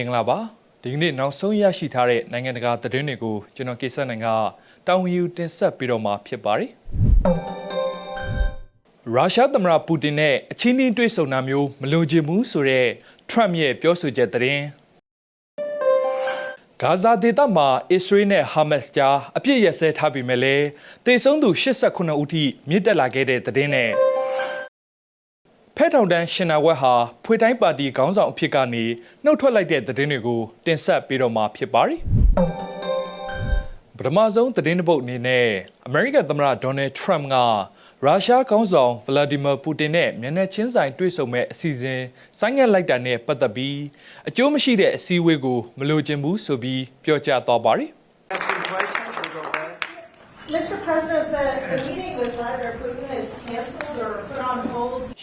င်္ဂလာပါဒီကနေ့နောက်ဆုံးရရှိထားတဲ့နိုင်ငံတကာသတင်းတွေကိုကျွန်တော်ကိစ္စနိုင်ကတောင်းယူတင်ဆက်ပြီးတော့မှာဖြစ်ပါတယ်ရုရှားသမ္မတပူတင်နဲ့အချင်းချင်းတွေ့ဆုံတာမျိုးမလိုချင်ဘူးဆိုတဲ့ Trump ရဲ့ပြောဆိုချက်သတင်းဂါဇာဒေသမှာအစ္စရေးနဲ့ဟာမတ်စ်ကြားအပြစ်ရစဲထားပြီးမဲ့လည်းတေဆုံးသူ89ဦးထိမြင့်တက်လာခဲ့တဲ့သတင်းနဲ့ ဖဲထောင်တန်းရှင်နာဝက်ဟာဖွေတိုင်းပါတီခေါင်းဆောင်အဖြစ်ကနေနှုတ်ထွက်လိုက်တဲ့သတင်းတွေကိုတင်ဆက်ပေးတော့မှာဖြစ်ပါတယ်။ပထမဆုံးသတင်းတစ်ပုဒ်အနေနဲ့အမေရိကန်သမ္မတဒေါ်နယ်ထရမ့်ကရုရှားခေါင်းဆောင်ဗလာဒီမာပူတင်နဲ့မျက်နှာချင်းဆိုင်တွေ့ဆုံမဲ့အစီအစဉ်ဆိုင်းငံ့လိုက်တာနဲ့ပတ်သက်ပြီးအကျိုးမရှိတဲ့အစည်းအဝေးကိုမလိုချင်ဘူးဆိုပြီးပြောကြားသွားပါတယ်။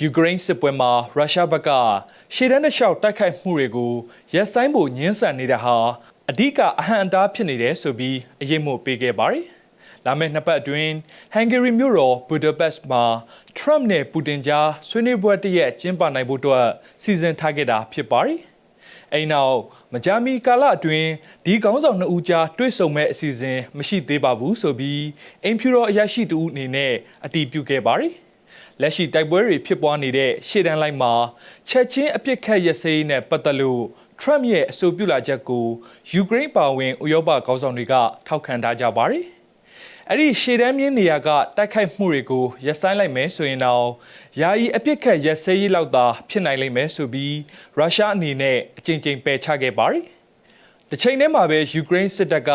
ယူကရိန်းစစ်ပွဲမှာရုရှားဘက်ကရှေ့တန်းတစ်လျှောက်တိုက်ခိုက်မှုတွေကိုရပ်ဆိုင်းဖို့ညှင်းဆန်နေတဲ့ဟာအဓိကအဟန့်အတားဖြစ်နေတယ်ဆိုပြီးအရေးမို့ပေးခဲ့ပါတယ်။လာမယ့်နှစ်ပတ်အတွင်းဟန်ဂေရီမြို့တော်ဘူဒါပက်စ်မှာထရမ့်နဲ့ပူတင်ကြားဆွေးနွေးပွဲတစ်ရက်ကျင်းပနိုင်ဖို့အတွက်စီစဉ်ထားခဲ့တာဖြစ်ပါတယ်။အိမ်နောက်မကြာမီကာလအတွင်းဒီကောင်းဆောင်နှစ်ဦးကြားတွေ့ဆုံမဲ့အစီအစဉ်မရှိသေးပါဘူးဆိုပြီးအင်ဖြူတော်အရာရှိတူအနေနဲ့အတည်ပြုခဲ့ပါတယ်။ လက်ရှိတိုက်ပွဲတွေဖြစ်ပွားနေတဲ့ရှေ့တန်းလိုက်မှာချက်ချင်းအပြစ်ခတ်ရစရေးနဲ့ပတ်သက်လို့ Trump ရဲ့အဆိုပြုလာချက်ကိုယူကရိန်းပါဝင်ဥရောပခေါင်းဆောင်တွေကထောက်ခံထားကြပါတယ်။အဲ့ဒီရှေ့တန်းမြင်းနေရာကတိုက်ခိုက်မှုတွေကိုရပ်ဆိုင်းလိုက်မယ်ဆိုရင်တော့ယာယီအပြစ်ခတ်ရက်စဲရေးလောက်သာဖြစ်နိုင်လိမ့်မယ်ဆိုပြီးရုရှားအနေနဲ့အကြိမ်ကြိမ်ပယ်ချခဲ့ပါတယ်။တစ်ချိန်တည်းမှာပဲယူကရိန်းစစ်တပ်က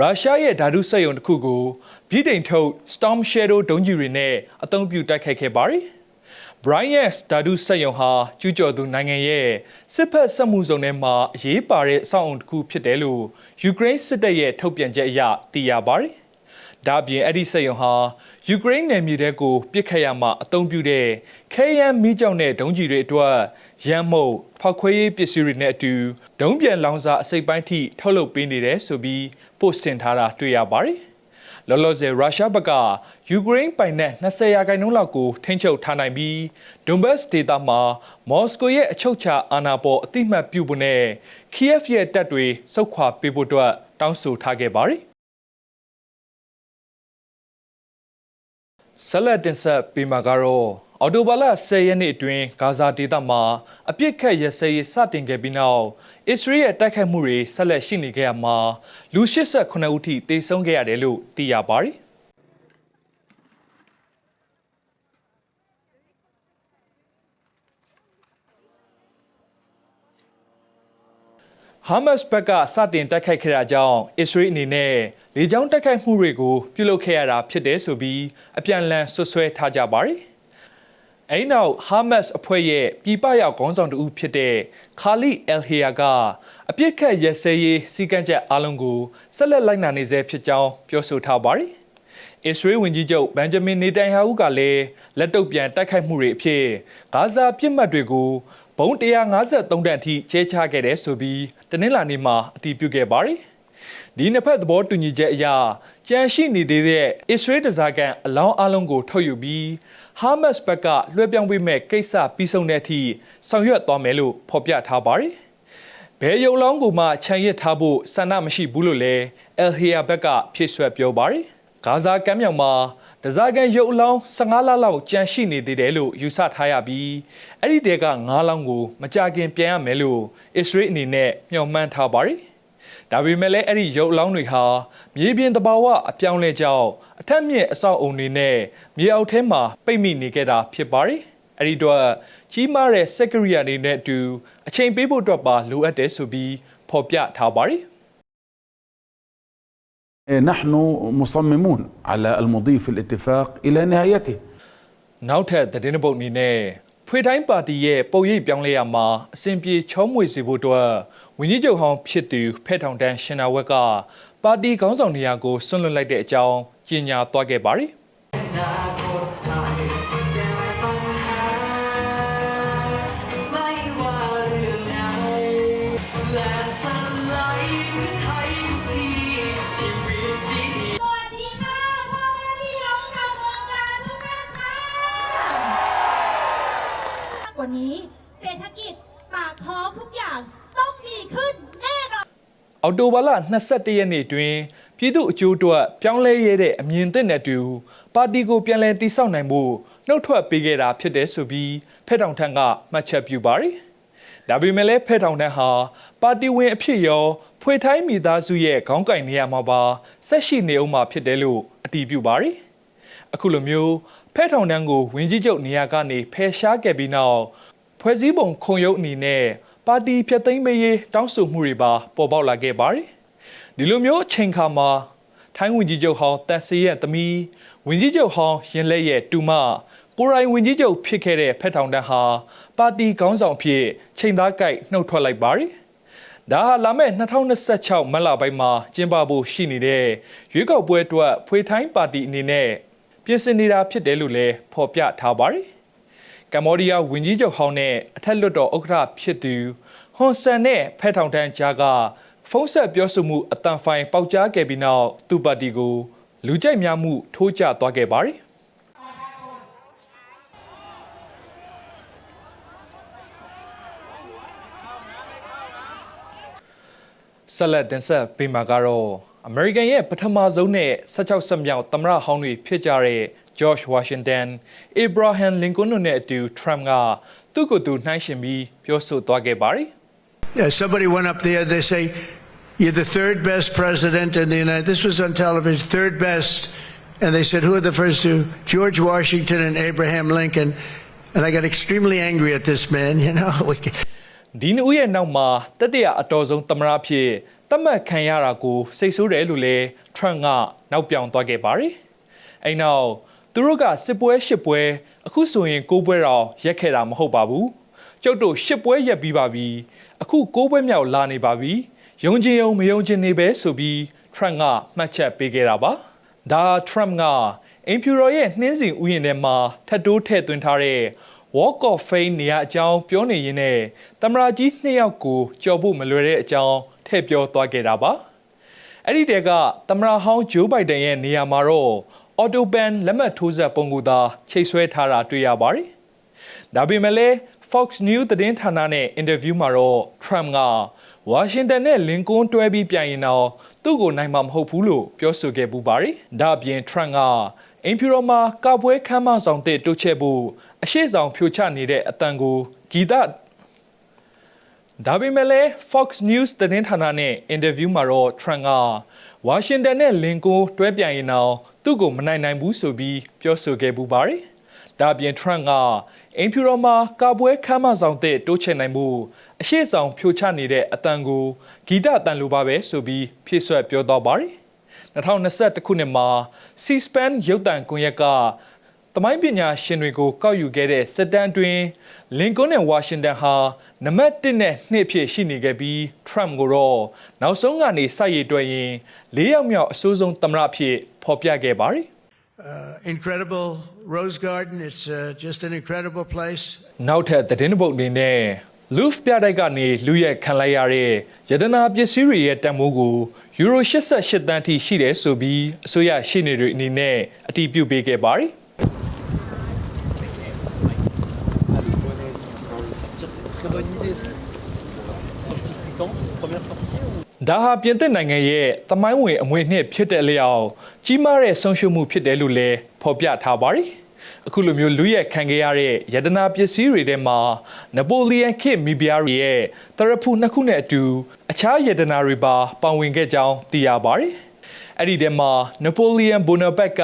ရုရှားရဲ့ဓာတုစက်ရုံတစ်ခုကိုဗြိတိန်ထုတ် Storm Shadow ဒုံးကျည်တွေနဲ့အသုံးပြုတိုက်ခိုက်ခဲ့ပါတယ်။ Bryant ဓာတုစက်ရုံဟာကျူးကျော်သူနိုင်ငံရဲ့စစ်ဖက်စက်မှုစုံထဲမှာအရေးပါတဲ့အဆောက်အအုံတစ်ခုဖြစ်တယ်လို့ယူကရိန်းစစ်တပ်ရဲ့ထုတ်ပြန်ချက်အရသိရပါတယ်။ ဒါ့အပြင်အဲ့ဒီစက်ရုံဟာယူကရိန်းနယ်မြေတဲကိုပစ်ခတ်ရမှအသုံးပြုတဲ့ခဲယမ်းမီးကြောင်တဲ့ဒုံးကျည်တွေအတွက်ရမ်းမှုတ်ဖောက်ခွဲရေးပစ္စည်းတွေနဲ့အတူဒုံးပြန်လောင်စာအစိပ်ပိုင်းထိထုတ်လုပ်ပေးနေတယ်ဆိုပြီး post တင်ထားတာတွေ့ရပါတယ်။လောလောဆယ်ရုရှားဘက်ကယူကရိန်းပိုင်နက်20ရာခိုင်နှုန်းလောက်ကိုထိန်းချုပ်ထားနိုင်ပြီးဒွန်ဘတ်စ်ဒေသမှာမော်စကိုရဲ့အချုပ်ချာအာဏာပေါ်အတိမတ်ပြုဖို့နဲ့ကီယက်ရဲ့တပ်တွေစုခွာပေးဖို့အတွက်တောင်းဆိုထားခဲ့ပါတယ်။ ဆက်လက်တင်ဆက်ပေးမှာကတော့အော်တိုဘာလ10ရက်နေ့အတွင်းဂါဇာဒေသမှာအပြစ်ခတ်ရစရေးစတင်ခဲ့ပြီးနောက်အစ္စရေးရဲ့တိုက်ခိုက်မှုတွေဆက်လက်ရှိနေခဲ့ရမှာလူ89ဦးထိတေဆုံးခဲ့ရတယ်လို့သိရပါတယ်။ဟာမတ်စ်ဘက်ကစတင်တိုက်ခိုက်ခဲ့တာကြောင့်အစ္စရေးအနေနဲ့ လေကြောင်းတိုက်ခိုက်မှုတွေကိုပြုလုပ်ခဲ့ရတာဖြစ်တယ်ဆိုပြီးအပြန်အလှန်ဆွဆွဲထားကြပါတယ်။အဲဒီနောက်ဟာမတ်စ်အဖွဲ့ရဲ့ပြည်ပရောက်ခေါင်းဆောင်တဦးဖြစ်တဲ့ခါလီအယ်ဟီယာကအပြစ်ခတ်ရဲစဲရေးစီကံချက်အလုံးကိုဆက်လက်လိုက်နာနေဆဲဖြစ်ကြောင်းပြောဆိုထားပါတယ်။အစ္စရေးဝန်ကြီးချုပ်ဘန်ဂျမင်နေတန်ယာဟုကလည်းလက်တုပ်ပြန်တိုက်ခိုက်မှုတွေအဖြစ်ဂါဇာပြစ်မှတ်တွေကိုဘုံ153တန်အထိကျဲချခဲ့တယ်ဆိုပြီးတနင်္လာနေ့မှာအတည်ပြုခဲ့ပါတယ်။ ဒီနှစ်ဖက်သဘောတူညီချက်အရကြန့်ရှိနေသေးတဲ့အစ္စရေးတစားကန်အလောင်းအလုံးကိုထုတ်ယူပြီးဟာမတ်စ်ဘက်ကလွှဲပြောင်းပေးမဲ့ကိစ္စပြီးဆုံးတဲ့အထိဆောင်ရွက်သွားမယ်လို့ဖော်ပြထားပါတယ်။ဘယ်ရုံလောင်းကိုမှခြံရစ်ထားဖို့ဆန္ဒမရှိဘူးလို့လည်းအယ်ဟီယာဘက်ကဖြည့်ဆွက်ပြောပါတယ်။ဂါဇာကမ်းမြောင်မှာဒဇာကန်ရုပ်အလောင်း15လလောက်ကြန့်ရှိနေသေးတယ်လို့ယူဆထားရပြီးအဲ့ဒီတဲက9လောင်းကိုမကြခင်ပြန်ရမယ်လို့အစ္စရေးအနေနဲ့မျှော်မှန်းထားပါတယ်။ ဒါပေမဲ့လည်းအဲ့ဒီရုပ်အလောင်းတွေဟာမြေပြင်တဘာဝအပြောင်းလဲကြောင်းအထက်မြင့်အဆောက်အုံတွေနဲ့မြေအောက်ထဲမှာပိတ်မိနေခဲ့တာဖြစ်ပါတယ်။အဲ့ဒီတော့ကြီးမားတဲ့ security အနေနဲ့အတူအချိန်ပေးဖို့အတွက်ပါလိုအပ်တယ်ဆိုပြီးဖော်ပြထားပါတယ်။ نحن مصممون على المضي في الاتفاق الى نهايته နောက်ထပ်သတင်းပုတ်အနေနဲ့ ဖွေတိုင်းပါတီရဲ့ပုံရိပ်ပြောင်းလဲရမှာအစဉ်ပြေချောမွေစေဖို့အတွက်ဝင်းကြီးချုပ်ဟောင်းဖြစ်သူဖဲ့ထောင်တန်းရှင်နာဝက်ကပါတီခေါင်းဆောင်နေရာကိုဆွန့်လွတ်လိုက်တဲ့အကြောင်းကြေညာသွားခဲ့ပါတယ် အော်တိုဘာလ22ရက်နေ့တွင်ပြည်သူ့အကျိုးအတွက်ပြောင်းလဲရတဲ့အမြင်သစ်နဲ့အတူပါတီကိုပြန်လည်တည်ဆောက်နိုင်မှုနှုတ်ထွက်ပေးခဲ့တာဖြစ်တဲ့ဆိုပြီးဖက်ထောင်ထန်းကမှတ်ချက်ပြုပါတယ်။ဒါပေမဲ့လည်းဖက်ထောင်ထန်းဟာပါတီဝင်အဖြစ်ရော ဖွေထိုင်းမိသားစုရဲ့ခေါင်းကင်နေရာမှာပါဆက်ရှိနေအောင်မှာဖြစ်တယ်လို့အတည်ပြုပါတယ်။အခုလိုမျိုးဖဲထောင်တန်းကိုဝင်းကြီးချုပ်နေရာကနေဖယ်ရှားခဲ့ပြီးနောက်ဖွဲ့စည်းပုံခုံရုံးအနေနဲ့ ပါတီဖျက်သိမ်းမရေးတောင်းဆိုမှုတွေပါပေါ်ပေါက်လာခဲ့ပါတယ်။ဒီလိုမျိုးအချိန်ခါမှာထိုင်းဝင်းကြီးချုပ်ဟောင်းတန်စီရဲ့သမီးဝင်းကြီးချုပ်ဟောင်းရင်လက်ရဲ့တူမကိုရိုင်းဝင်းကြီးချုပ်ဖြစ်ခဲ့တဲ့ဖက်ထောင်တန်းဟာပါတီခေါင်းဆောင်အဖြစ်ချိန်သားကိုက်နှုတ်ထွက်လိုက်ပါတယ်။ဒါဟာလာမယ့်2026မတ်လပိုင်းမှာကျင်းပဖို့ရှိနေတဲ့ရွေးကောက်ပွဲအတွက်ဖွေထိုင်းပါတီအနေနဲ့ပြင်ဆင်နေတာဖြစ်တယ်လို့လည်းဖော်ပြထားပါတယ်။ ကမ္ဘောဒီးယားဝန်ကြီးချုပ်ဟောင်းနဲ့အထက်လွှတ်တော်ဥက္ကဋ္ဌဖြစ်သူဟွန်ဆန်နဲ့ဖဲထောင်တန်းကြားကဖုံးဆက်ပြောဆိုမှုအတန်ဖိုင်ပေါက်ကြားခဲ့ပြီးနောက်သူ့ပါတီကို လူကြိုက်များမှုထိုးကျသွားခဲ့ပါတယ်။ဆက်လက်တင်ဆက်ပေးမှာကတော့အမေရိကန်ရဲ့ပထမဆုံးနဲ့16ဆက်မြောက်သမ္မတဟောင်းတွေဖြစ်ကြတဲ့ George Washington, Abraham Lincoln တို့နဲ့အတူ Trump ကသူ့ကိုယ်သူနှိုင်းယှဉ်ပြီးပြောဆိုသွားခဲ့ပါတယ် Yeah, somebody went up there, they say, you're the third best president in the United This was on television, third best. And they said, who are the first two? George Washington and Abraham Lincoln. And I got extremely angry at this man, you know. We can- ။ဒီနှစ်ဦးရဲ့နောက်မှာတတိယအတော်ဆုံးသမ္မတဖြစ်သတ်မှတ်ခံရတာကိုစိတ်ဆိုးတယ်လို့လည်း Trump ကနောက်ပြောင်သွားခဲ့ပါတယ်။အဲ့နောက် သူတို့ကစစ်ပွဲရှစ်ပွဲအခုဆိုရင်ကိုးပွဲတော့ရက်ခဲ့တာမဟုတ်ပါဘူး။ကျုပ်တို့ရှစ်ပွဲရက်ပြီးပါပြီ။အခုကိုးပွဲမြောက်လာနေပါပြီ။ယုံကြည်ယုံမယုံကြည်နေပဲဆိုပြီး Trump ကမှတ်ချက်ပေးခဲ့တာပါ။ဒါ Trump ကအင်ဖြူတော်ရဲ့နှင်းစဉ်ဥယျာဉ်ထဲမှာထပ်တိုးထည့်သွင်းထားတဲ့ Walk of Fame နေရာအကြောင်းပြောနေရင်းနဲ့တမရာကြီးနှစ်ယောက်ကိုကြော်ဖို့မလွယ်တဲ့အကြောင်းထည့်ပြောသွားခဲ့တာပါ။အဲ့ဒီတဲကတမရာဟောင်းဂျိုးဘိုင်ဒန်ရဲ့နေရာမှာတော့ Auto Ban လက်မှတ်ထိုးဆက်ပုံကူသာချိတ်ဆွဲထားတာတွေ့ရပါတယ်။ဒါပေမဲ့လည်း Fox News သတင်းဌာနနဲ့အင်တာဗျူးမှာတော့ Trump ကဝါရှင်တန်နဲ့လင်ကွန်းတွဲပြီးပြိုင်ရင်တော့သူ့ကိုနိုင်မှာမဟုတ်ဘူးလို့ပြောဆိုခဲ့ပူပါတယ်။ဒါ့အပြင် Trump ကအင်ဖြူတော်မှာကာပွဲခမ်းမဆောင်တဲ့တိုးချဲ့ဖို့အရှိဆောင်ဖြိုချနေတဲ့အတန်ကိုဂီတဒါပေမဲ့လည်း Fox News သတင်းဌာနနဲ့အင်တာဗျူးမှာတော့ Trump ကဝါရှင်တန်နဲ့လင်ကွန်းတွဲပြိုင်ရင်တော့ သူ့ကိုမနိုင်နိုင်ဘူးဆိုပြီးပြောဆိုခဲ့ပူပါတယ်။ဒါ့အပြင် Trump ကအင်ဖြူတော်မှာကာပွဲခမ်းမဆောင်တဲ့တိုးချဲ့နိုင်မှုအရှိဆောင်ဖြိုချနေတဲ့အတန်ကိုဂီတအတန်လိုပါပဲဆိုပြီးဖြည့်ဆွက်ပြောတော့ပါတယ်။2021ခုနှစ်မှာ C-SPAN ရုပ်သံကွန်ရက်ကသမိုင်းပညာရှင်တွေကိုကောက်ယူခဲ့တဲ့စစ်တမ်းအတွင်းလင်ကွန်းနဲ့ဝါရှင်တန်ဟာနံပါတ်1နဲ့2ဖြစ်ရှိနေခဲ့ပြီး Trump ကိုတော့နောက်ဆုံးကနေစိုက်ရည်တွက်ရင်၄ယောက်မြောက်အဆိုးဆုံးသမ္မတဖြစ် ဖော်ပြခဲ့ပါတယ် Uh, incredible Rose Garden. It's uh, just an incredible place. ။နောက်ထပ်သတင်းတစ်ပုဒ်အနေနဲ့ Louvre ပြတိုက်ကနေလူရက်ခံလိုက်ရတဲ့ယတနာပစ္စည်းတွေရဲ့တန်ဖိုးကိုယူရို88တန်းထိရှိတယ်ဆိုပြီးအစိုးရရှေ့နေတွေအနေနဲ့အတည်ပြုပေးခဲ့ပါတယ်။ ဒါဟာပြင်သစ်နိုင်ငံရဲ့သမိုင်းဝင်အမွေအနှစ်ဖြစ်တဲ့လျောက်ကြီးမားတဲ့ဆုံးရှုံးမှုဖြစ်တယ်လို့လည်းဖော်ပြထားပါတယ်။အခုလိုမျိုးလူရက်ခံခဲ့ရတဲ့ယတနာပစ္စည်းတွေထဲမှာနပိုလီယန်ခေတ်မီဘီယာတွေရဲ့တရဖူနှစ်ခုနဲ့အတူအခြားယတနာတွေပါပါဝင်ခဲ့ကြောင်းသိရပါတယ်။အဲ့ဒီထဲမှာနပိုလီယန်ဘိုနာပက်က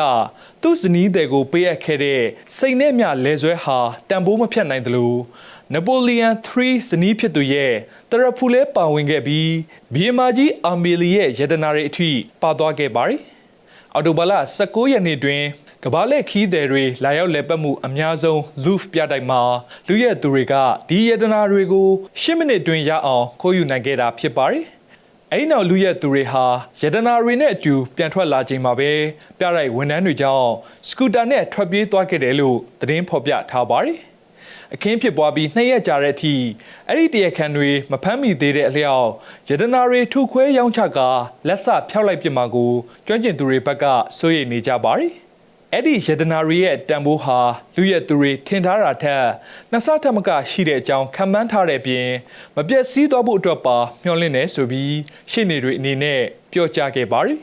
သူ့ဇနီးတဲ့ကိုပေးအပ်ခဲ့တဲ့စိတ်နဲ့မြလဲဆွဲဟာတန်ဖိုးမဖြတ်နိုင်သလို နပိုလီယန်3ဇနီးဖြစ်သူရဲ့တရဖူလဲပါဝင်ခဲ့ပြီးဘီယမာကြီးအာမေလီရဲ့ယတနာတွေအထိပါသွားခဲ့ပါတယ်။အော်တိုဘာလ19ရက်နေ့တွင်ကမ္ဘာလက်ခီးသည်တွေလာရောက်လည်ပတ်မှုအများဆုံး Louvre ပြတိုက်မှာလူရဲသူတွေကဒီယတနာတွေကို10မိနစ်တွင်ရအောင်ခိုးယူနိုင်ခဲ့တာဖြစ်ပါတယ်။အဲ့ဒီနောက်လူရဲသူတွေဟာယတနာတွေနဲ့အတူပြန်ထွက်လာချိန်မှာပဲပြတိုက်ဝန်ထမ်းတွေကြောင့်စကူတာနဲ့ထွက်ပြေးသွားခဲ့တယ်လို့သတင်းဖော်ပြထားပါတယ်။ အခင်းဖြစ်ပွားပြီးနှစ်ရက်ကြာတဲ့အထိအဲ့ဒီတရားခံတွေမဖမ်းမိသေးတဲ့အလျောက်ယတနာတွေထုခွဲရောင်းချကာလက်ဆဖျောက်လိုက်ပြစ်မှာကိုကျွမ်းကျင်သူတွေဘက်ကစိုးရိမ်နေကြပါတယ်အဲ့ဒီယတနာရီရဲ့တန်ဖိုးဟာလူရဲ့သူတွေထင်ထားတာထက်နှစ်ဆထက်မကရှိတဲ့အကြောင်းခံမှန်းထားတဲ့အပြင်မပြတ်စည်းသွားဖို့အတွက်ပါမျှော်လင့်နေဆိုပြီးရှေ့နေတွေအနေနဲ့ပြောကြားခဲ့ပါတယ်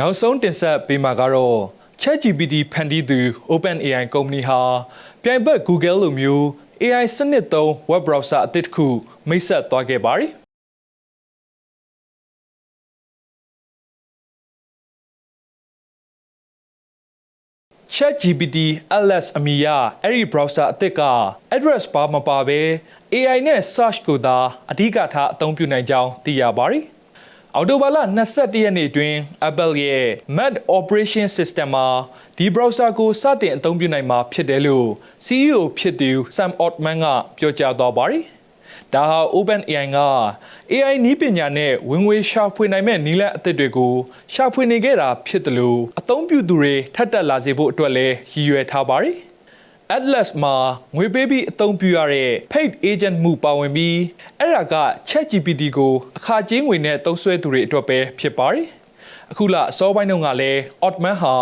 နောက်ဆုံးတင်ဆက်ပေးမှာကတော့ ChatGPT ဖန်တီးသူ OpenAI ကုမ္ပဏီဟာပြိုင်ဘက် Google လိုမျိုး AI စနစ်သုံး web browser အသစ်တစ်ခုမိတ်ဆက်သွားခဲ့ပါတယ်။ ChatGPT LS အမည်ရအဲ့ဒီ browser အသစ်က address bar မပါဘဲ AI နဲ့ search ကိုသာအဓိကထားအသုံးပြုနိုင်ကြောင်းသိရပါတယ်။ အော်တိုဘာလ22ရက်နေ့တွင် Apple ရဲ့ Mac Operation System မှာဒီ browser ကိုစတင်အသုံးပြုနိုင်မှာဖြစ်တယ်လို့ CEO ဖြစ်သူ Sam Altman ကပြောကြားသွားပါတယ်။ဒါဟာ OpenAI က AI နည်းပညာနဲ့ဝင်ငွေရှာဖွေနိုင်မဲ့နည်းလမ်းအသစ်တွေကိုရှာဖွေနေခဲ့တာဖြစ်တယ်လို့အသုံးပြုသူတွေထပ်တက်လာစေဖို့အတွက်လည်းရည်ရွယ်ထားပါတယ်။ Atlas မှာငွေပေးပြီးအသုံးပြုရတဲ့ paid agent မှုပါဝင်ပြီးအဲ့ဒါက ChatGPT ကိုအခါကျင်းငွေနဲ့သုံးစွဲသူတွေအတွက်ပဲဖြစ်ပါတယ်။အခုလအစောပိုင်းတုန်းကလည်း Altman ဟာ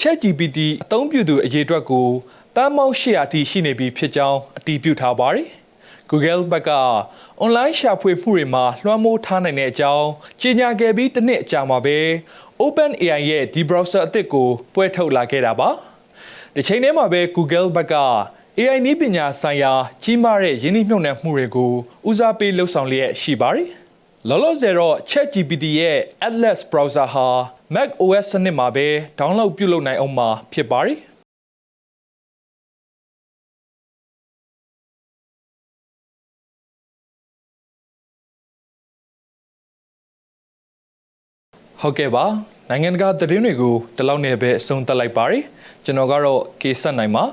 ChatGPT အသုံးပြုသူအရေးအတွက်ကိုတန်မောင်း800အထိရှိနေပြီဖြစ်ကြောင်းအတည်ပြုထားပါတယ်။ Google ဘက်က online ရှာဖွေမှုတွေမှာလွှမ်းမိုးထားနိုင်တဲ့အကြောင်းကြေညာခဲ့ပြီးတစ်နှစ်အကြာမှာပဲ OpenAI ရဲ့ဒီ browser အသစ်ကိုပွဲထုတ်လာခဲ့တာပါ။ ဒီချိန်ထဲမှာပဲ Google ဘက်က AI နည်းပညာဆိုင်ရာကြီးမားတဲ့ယင်းနှိမ့်မြှုပ်နှံမှုတွေကိုဦးစားပေးလှုပ်ဆောင်လျက်ရှိပါတယ်။လောလောဆယ်တော့ ChatGPT ရဲ့ Atlas browser ဟာ Mac OS စနစ်မှာပဲ download ပြုလုပ်နိုင်အောင်မှာဖြစ်ပါတယ်။ဟုတ်ကဲ့ပါ နိုင်ငံတကာသတင်းတွေကိုဒီလောက်နဲ့ပဲအဆုံးသတ်လိုက်ပါတယ်ကျွန်တော်ကတော့ကေဆက်နိုင်ပါ